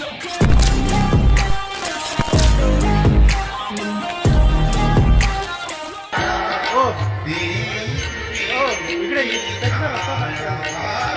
어. 어. 이그래 백스가 왔다.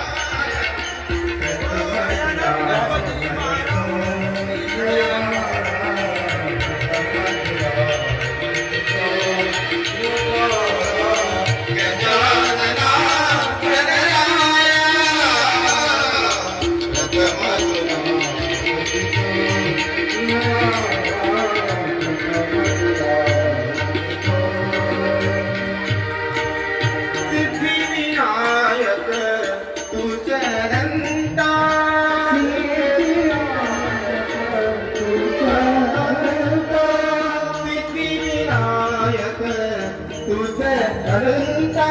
तुझरंता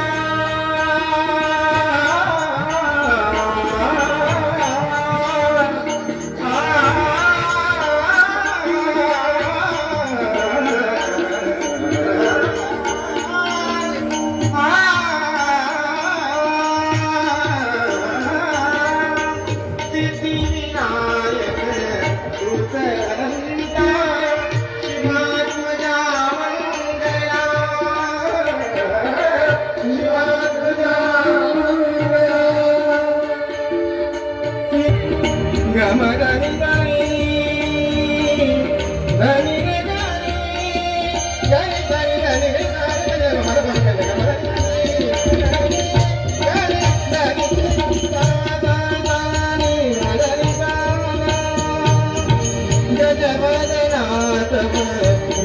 गजवदनाथ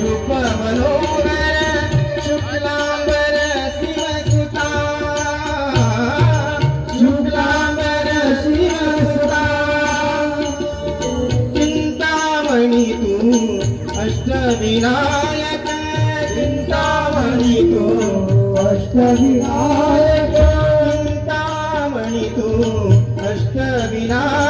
रूप मनोहर शुक्लांबर शिवसुता। शुक्लांबर शिवसुता। चिंतामणि तू अष्टविनायक। चिंतामणि तू अष्टविनायक। चिंतामणि तू अष्टविनायक।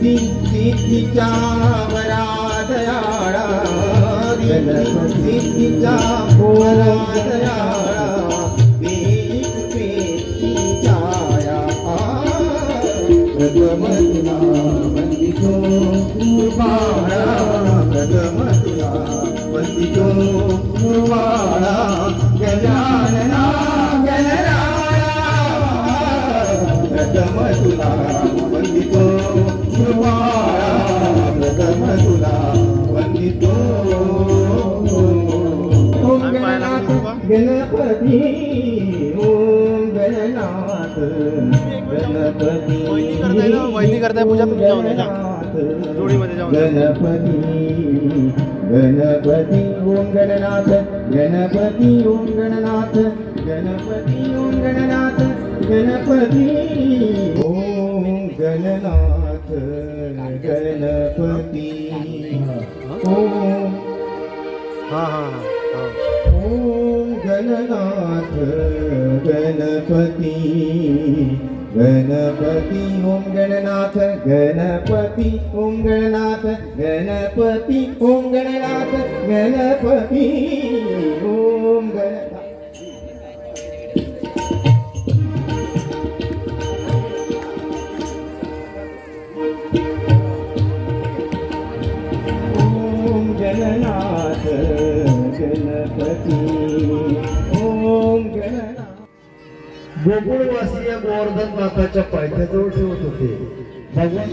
रिद्धी सिद्धीच्या वरादयाळा सिद्धीच्या वरादयाळा देई कृपेची प्रथम तुला वंदितो कृपाळा प्रथम तुला वंदितो गजानना प्रथम तुला वंदितो गणपती ओम गणनाथ गणपती वहिनी करताय पूजा जोडीमध्ये जाऊन गणपती गणपती ओम गणनाथ गणपती ओम गणनाथ गणपती ओम गणनाथ गणपती ओम गणनाथ गणपती ओम हा हा हा। ओम गणनाथ गणपती गणपती ओम गणनाथ गणपती ओम गणनाथ गणपती ओम गणनाथ गणपती ओम गणनाथ गणपती ओम गोकुळवासीय गोवर्धन माताच्या पायथ्याजवळ ठेवत होते. भगवान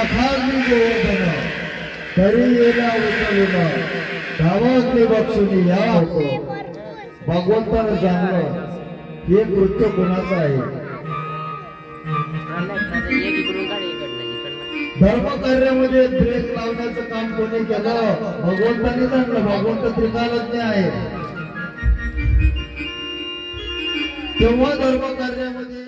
नखाग्नी गोवर्धन तरी येला उचलून धावाग्नी बक्षुनी या होतो भगवंतानं जाणलं हे कृत्य कोणाचं आहे? एक इकडून धर्म कार्यामध्ये ब्रेक लावण्याचं काम कोणी केलं भगवंताने सांगलं भगवंत त्रिकालज्ञ आहे तेव्हा धर्म कार्यामध्ये